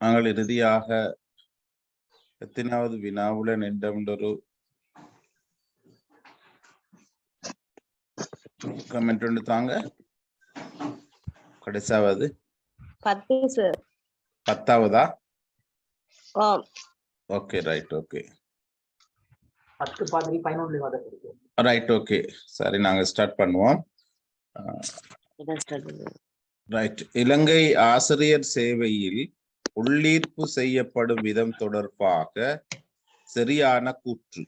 நாங்கள் இறுதியாக எத்தனாவது வினாவுல நின்றொரு கமெண்ட் ஒன்று தாங்க. கடைசாவது பத்து சார் பத்தாவதா? ஓகே ரைட் ஓகே பத்து பாதிரி பதினொன்று ரைட் ஓகே சரி நாங்க ஸ்டார்ட் பண்ணுவோம். ரைட் இலங்கை ஆசிரியர் சேவையில் உள்ளீர்ப்பு செய்யப்படும் விதம் தொடர்பாக சரியான கூற்று.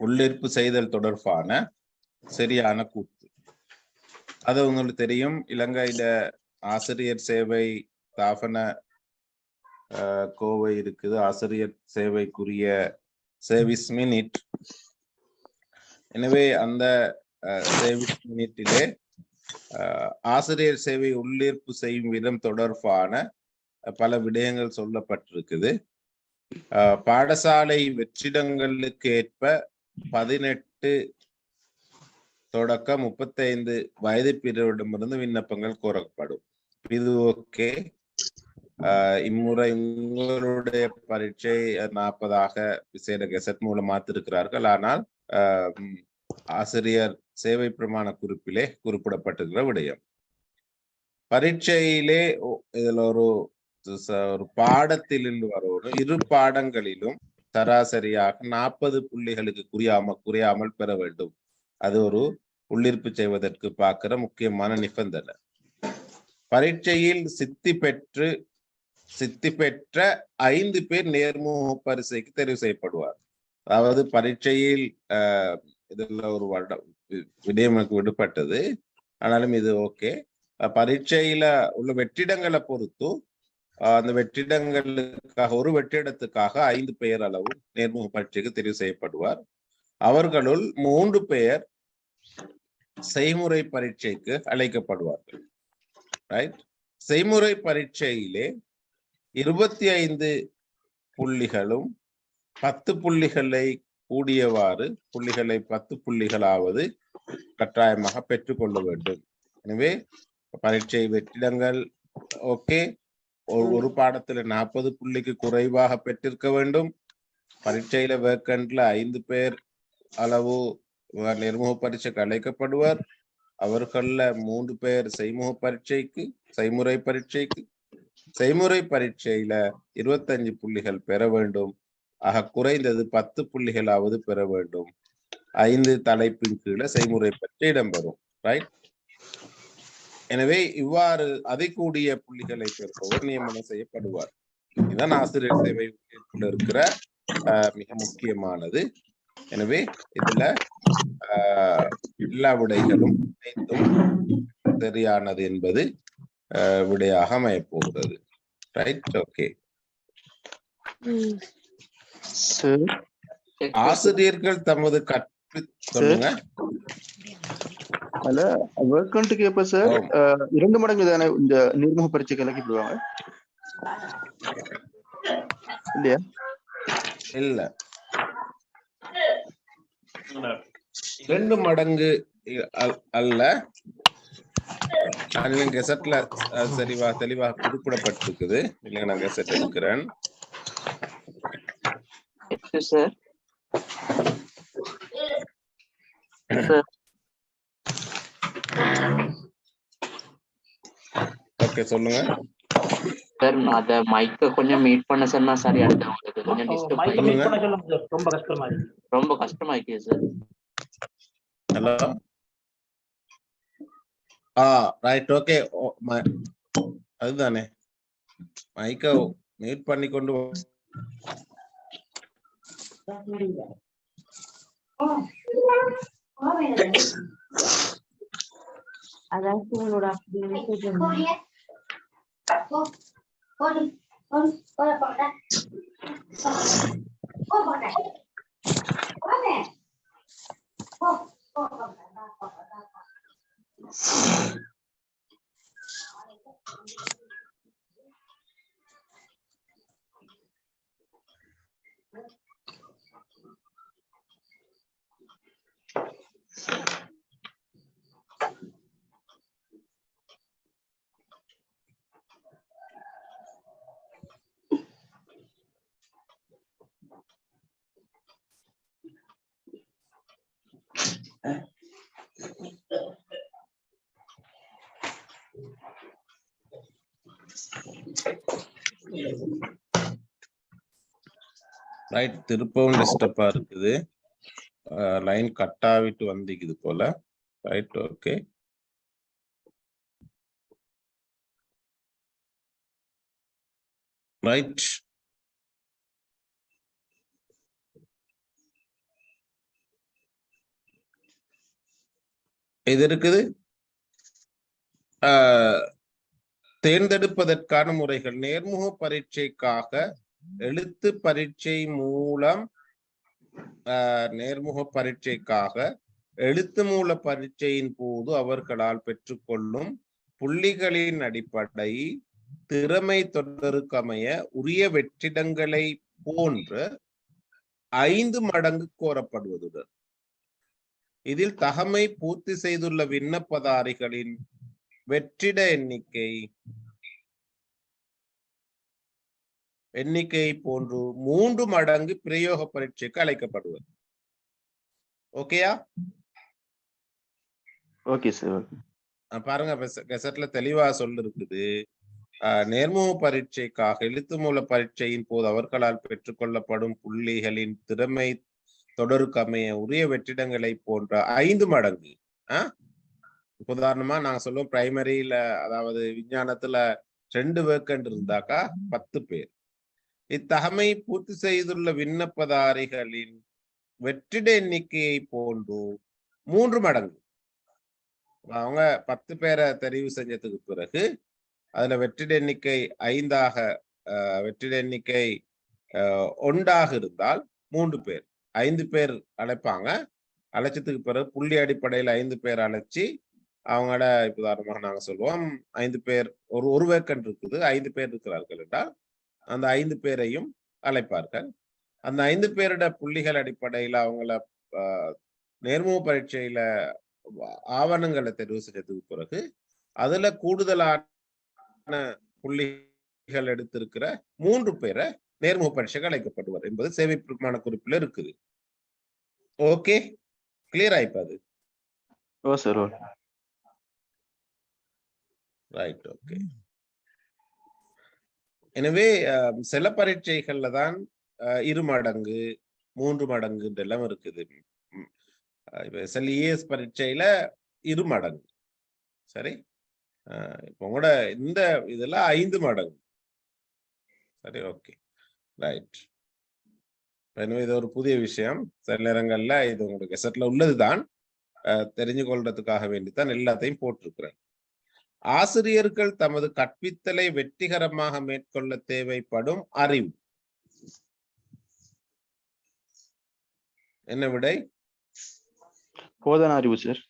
உள்ளீர்ப்பு செய்தல் தொடர்பான சரியான கூற்று. அது உங்களுக்கு தெரியும். இலங்கையில ஆசிரியர் சேவை தாபன கோவை இருக்குது. ஆசிரியர் சேவைக்குரிய சர்வீஸ் மினிட் எனவே அந்த சர்வீஸ் மினிட்டிலே ஆசிரியர் சேவை உள்ளீர்ப்பு செய்யும் விதம் தொடர்பான பல விடயங்கள் சொல்லப்பட்டிருக்குது. பாடசாலை வெற்றிடங்களுக்கு ஏற்ப பதினெட்டு தொடக்க முப்பத்தைந்து வயது பிரிவிடமிருந்து விண்ணப்பங்கள் கோரப்படும். இது ஓகே. இம்முறை உங்களுடைய பரீட்சை நாற்பதாக விசேட கெசட் மூலம் மாத்திருக்கிறார்கள். ஆனால் ஆஹ், ஆசிரியர் சேவை பிரமாண குறிப்பிலே குறிப்பிடப்பட்டிருக்கிற விடயம். பரீட்சையிலே இதுல ஒரு ஒரு பாடத்திலிருந்து வரணும் இரு பாடங்களிலும் சராசரியாக நாற்பது புள்ளிகளுக்கு குறியாம குறையாமல் பெற வேண்டும். அது ஒரு உள்ளிருப்பு செய்வதற்கு பார்க்கிற முக்கியமான நிபந்தனை. பரீட்சையில் சித்தி பெற்று சித்தி பெற்ற ஐந்து பேர் நேர்முக பரிசைக்கு தெரிவு செய்யப்படுவார். அதாவது பரீட்சையில் ஆஹ், இதில் ஒரு வருடம் விடயம் எனக்கு விடுபட்டது. ஆனாலும் இது ஓகே. பரீட்சையில உள்ள வெற்றிடங்களை பொறுத்து அந்த வெற்றிடங்களுக்காக ஒரு வெற்றிடத்துக்காக ஐந்து பேர் அளவு நேர்முக பரீட்சைக்கு தெரிவு செய்யப்படுவார். அவர்களுள் மூன்று பேர் செய்முறை பரீட்சைக்கு அழைக்கப்படுவார்கள். ரைட் செய்முறை பரீட்சையிலே இருபத்தி ஐந்து புள்ளிகளும் பத்து புள்ளிகளை கூடியவாறு புள்ளிகளை பத்து புள்ளிகளாவது கட்டாயமாக பெற்றுக்கொள்ள வேண்டும். எனவே பரீட்சை வெற்றிடங்கள் ஓகே. ஒரு பாடத்துல நாற்பது புள்ளிக்கு குறைவாக பெற்றிருக்க வேண்டும். பரீட்சையில வேக்கண்ட்ல ஐந்து பேர் அளவு நிர்முக பரீட்சைக்கு அழைக்கப்படுவார். அவர்கள்ல மூன்று பேர் செய்முக பரீட்சைக்கு செய்முறை பரீட்சைக்கு. செய்முறை பரீட்சையில இருபத்தஞ்சு புள்ளிகள் பெற வேண்டும். ஆக குறைந்தது பத்து புள்ளிகளாவது பெற வேண்டும். ஐந்து தலைப்பின் கீழே செய்முறை பற்றி இடம்பெறும். ரைட் எனவே இவ்வாறு அதை கூடிய புள்ளிகளை பெறுபவர் நியமனம் செய்யப்படுவார். இதுதான் ஆசிரியர் சேவை ஊழியத்தில் இருக்கிற மிக முக்கியமானது. எனவே இதுல ஆஹ், எல்லா விடைகளும் அனைத்தும் சரியானது என்பது ஆஹ், விடையாக அமையப்போகிறது ரைட் ஓகே ஆசிரியர்கள் தமது அதுல வேக்கண்ட்டுக்கு எப்ப சார் இரண்டு மடங்கு தானே இந்த நேர்முக பரீட்சை கலக்கி விடுவாங்க இல்லையா? இல்ல. ரெண்டு மடங்கு அல்ல. அதிலும் கெசட்ல சரிவா தெளிவாக குறிப்பிடப்பட்டிருக்குது இல்லைங்க நான் கெசட் எடுக்கிறேன். சார் சார் ஓகே சொல்லுங்க. சார் அத மைக்க கொஞ்சம் மீட் பண்ண சொன்னா சரியா இருக்கு உங்களுக்கு கொஞ்சம் டிஸ்டர்ப் மைக் பண்ணி மிஸ் பண்ண சொல்லுங்க சார் ரொம்ப கஷ்டமா இருக்கு. ரொம்ப கஷ்டமா இருக்கு சார் ஹலோ ஆ ரைட் ஓகே அதுதானே. மைக்க மியூட் பண்ணி கொண்டு stuff and do that. Oh. Adesso loro abbiamo detto Oh, oh, Right திருப்பவும் டிஸ்டர்பா இருக்குது. லைன் கட் ஆகிட்டு வந்திக்குது போல. ரைட் ஓகே ரைட் இது இருக்குது. தேர்ந்தெடுப்பதற்கான முறைகள். நேர்முக பரீட்சைக்காக எழுத்து பரீட்சை மூலம் நேர்முக பரீட்சைக்காக எழுத்து மூல பரீட்சையின் போது அவர்களால் பெற்றுக்கொள்ளும் புள்ளிகளின் அடிப்படை திறமை தொடருக்கமைய உரிய வெற்றிடங்களை போன்று ஐந்து மடங்கு கோரப்படுவதுடன். இதில் தகமை பூர்த்தி செய்துள்ள விண்ணப்பதாரிகளின் வெற்றிட எண்ணிக்கை எண்ணிக்கை போன்று மூன்று மடங்கு பிரயோக பரீட்சைக்கு அழைக்கப்படுவது. ஓகேயா ஓகே சார் பாருங்க கெச- கெசட்ல தெளிவா சொல்லிருக்குது. நேர்முக பரீட்சைக்காக எழுத்து மூல பரீட்சையின் போது அவர்களால் பெற்றுக்கொள்ளப்படும் புள்ளிகளின் திறமை தொடருக்கமைய உரிய வெற்றிடங்களை போன்ற ஐந்து மடங்கு. ஆஹ் உதாரணமா நாங்க சொல்லுவோம் பிரைமரியில அதாவது விஞ்ஞானத்துல ரெண்டு வேக்கண்ட் இருந்தாக்கா பத்து பேர். இத்தகமை பூர்த்தி செய்துள்ள விண்ணப்பதாரிகளின் வெற்றிட எண்ணிக்கையை போன்று மூன்று மடங்கு. அவங்க பத்து பேரை தெரிவு செஞ்சதுக்கு பிறகு அதுல வெற்றிட எண்ணிக்கை ஐந்தாக வெற்றிட எண்ணிக்கை ஆஹ், ஒன்றாக இருந்தால் மூன்று பேர் ஐந்து பேர் அழைப்பாங்க. அழைச்சதுக்கு பிறகு புள்ளி அடிப்படையில் ஐந்து பேர் அழைச்சி அவங்களோட இப்போ உதாரணமாக நாங்க சொல்லுவோம் ஐந்து பேர் ஒரு ஒரு வேக்கன் இருக்குது ஐந்து பேர் இருக்கிறார்கள் என்றால் அந்த ஐந்து பேரையும் அழைப்பார்கள். அந்த ஐந்து பேரோட புள்ளிகள் அடிப்படையில் அவங்கள நேர்முக பரீட்சையில ஆவணங்களை தெரிவு செஞ்சதுக்கு பிறகு அதுல கூடுதலான புள்ளிகள் எடுத்திருக்கிற மூன்று பேரை நேர்முக பரீட்சைக்கு அழைக்கப்படுவார் என்பது சேவை பிரமாண குறிப்பில் இருக்குது. ஓகே? கிளியர் ஆயிப்பது ஓ சார் ரைட் ஓகே எனவே அஹ், சில பரீட்சைகள்ல தான் இரு மடங்கு மூன்று மடங்கு எல்லாம் இருக்குது. ம். அஹ், இப்ப எஸ்எல்இஎஸ் பரீட்சையில இரு மடங்கு. சரி? அஹ், இப்போ கூட இந்த இதெல்லாம் ஐந்து மடங்கு. சரி ஓகே. ரைட். எனவே இது ஒரு புதிய விஷயம். சில நேரங்கள்ல இது உங்களுக்கு கெசட்ல உள்ளதுதான். தெரிஞ்சு கொள்றதுக்காக வேண்டித்தான் எல்லாத்தையும் போட்டிருக்கிறேன். ஆசிரியர்கள் தமது கற்பித்தலை வெற்றிகரமாக மேற்கொள்ள தேவைப்படும் அறிவு. என்ன விடை? போதனா அறிவு சார்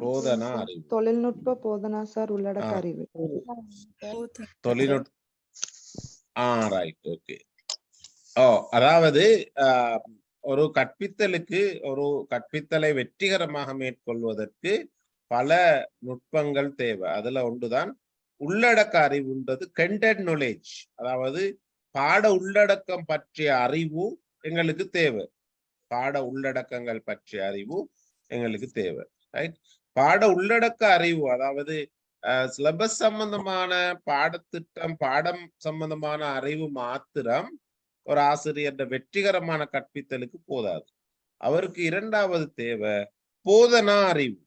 போதனா அறிவு. தொழில்நுட்ப போதனா சார் உள்ளடக்க. அறிவு. தொழில்நுட்ப ஆ ரைட் ஓகே ஓ அதாவது ஆஹ், ஒரு கற்பித்தலுக்கு ஒரு கற்பித்தலை வெற்றிகரமாக மேற்கொள்வதற்கு பல நுட்பங்கள் தேவை. அதுல ஒன்றுதான் உள்ளடக்க அறிவுன்றது கண்டென்ட் நாலேஜ் அதாவது பாட உள்ளடக்கம் பற்றிய அறிவு எங்களுக்கு தேவை. பாட உள்ளடக்கங்கள் பற்றிய அறிவு எங்களுக்கு தேவை. ரைட் பாட உள்ளடக்க அறிவு அதாவது சிலபஸ் சம்பந்தமான பாடத்திட்டம் பாடம் சம்பந்தமான அறிவு மாத்திரம் ஒரு ஆசிரியர் வெற்றிகரமான கற்பித்தலுக்கு போதாது. அவருக்கு இரண்டாவது தேவை போதனா அறிவு.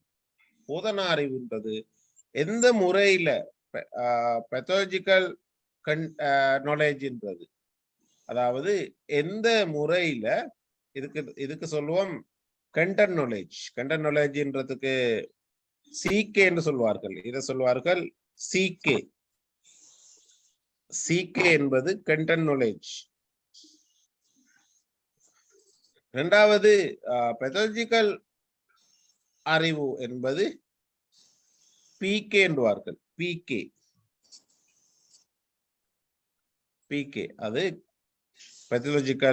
போதன அறிவுன்றது எந்த முறையில பெத்தாலஜிக்கல் கன் நாலேஜ்ன்றது அதாவது எந்த முறையில இதுக்கு இதுக்கு சொல்லுவோம் கண்டர் நாலேஜ் கண்டர் நாலேஜ்ன்றதுக்கு சிகே என்று சொல்வார்கள். இதை சொல்வார்கள் சிகே சிகே என்பது கண்டென்ட் நாலேஜ் இரண்டாவது பெத்தாலஜிக்கல் அறிவு என்பது பிகே என்பார்கள் பிகே பிகே அது பெத்தலஜிக்கல்